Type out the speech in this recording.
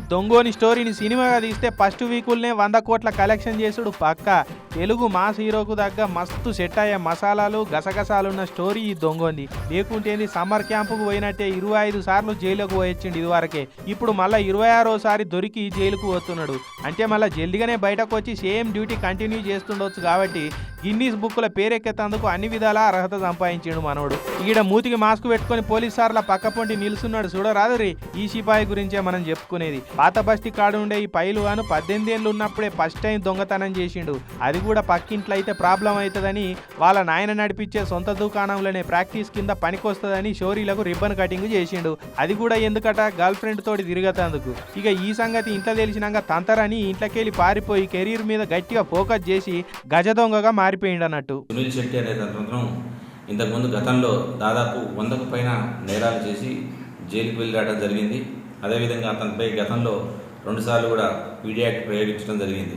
ఈ దొంగోని స్టోరీని సినిమాగా తీస్తే ఫస్ట్ వీకుల్నే వంద కోట్ల కలెక్షన్ చేసుడు పక్క. తెలుగు మాస్ హీరోకు దగ్గ మస్తు సెట్ అయ్యే మసాలాలు గసగసాలున్న స్టోరీ ఈ దొంగోంది. లేకుంటేంది సమ్మర్ క్యాంపుకు పోయినట్టే ఇరవై ఐదు సార్లు జైలుకు పోయొచ్చిండు ఇదివరకే. ఇప్పుడు మళ్ళీ ఇరవై ఆరోసారి దొరికి జైలుకు పోతున్నాడు. అంటే మళ్ళీ జల్దిగానే బయటకు వచ్చి సేమ్ డ్యూటీ కంటిన్యూ చేస్తుండొచ్చు కాబట్టి గిన్నీస్ బుక్కుల పేరెక్కేతందుకు అన్ని విధాలా అర్హత సంపాదించిండు మనోడు. ఈడ మూతికి మాస్క్ పెట్టుకొని పోలీస్ సార్ల పక్క పొంటి నిలుస్తున్నాడు చూడరాదు రీ ఈ సిపాయి గురించే మనం చెప్పుకునేది. పాత బస్తి కాడు ఉండే ఈ పైలు గాను పద్దెనిమిది ఏళ్ళు ఉన్నప్పుడే ఫస్ట్ టైం దొంగతనం చేసిండు. అది కూడా పక్కింట్లో అయితే ప్రాబ్లం అవుతుందని వాళ్ళ నాయన నడిపించే సొంత దుకాణంలోనే ప్రాక్టీస్ కింద పనికొస్తుందని షోరీలకు రిబ్బన్ కటింగ్ చేసిండు. అది కూడా ఎందుకట? గర్ల్ ఫ్రెండ్ తోటి తిరగతందుకు ఇక ఈ సంగతి ఇంట్లో తెలిసినాక తంతరని ఇంట్లోకెళ్ళి పారిపోయి కెరీర్ మీద గట్టిగా ఫోకస్ చేసి గజ దొంగగా మారిపోయిండు అన్నట్టు సునీల్ శెట్టి అనే ఇంతకుముందు గతంలో దాదాపు వందకు పైన నేరాలు చేసి జైలుకు వెళ్ళి రావడం జరిగింది. అదేవిధంగా అతనిపై గతంలో రెండుసార్లు కూడా పీడియాక్ట్ ప్రయోగించడం జరిగింది.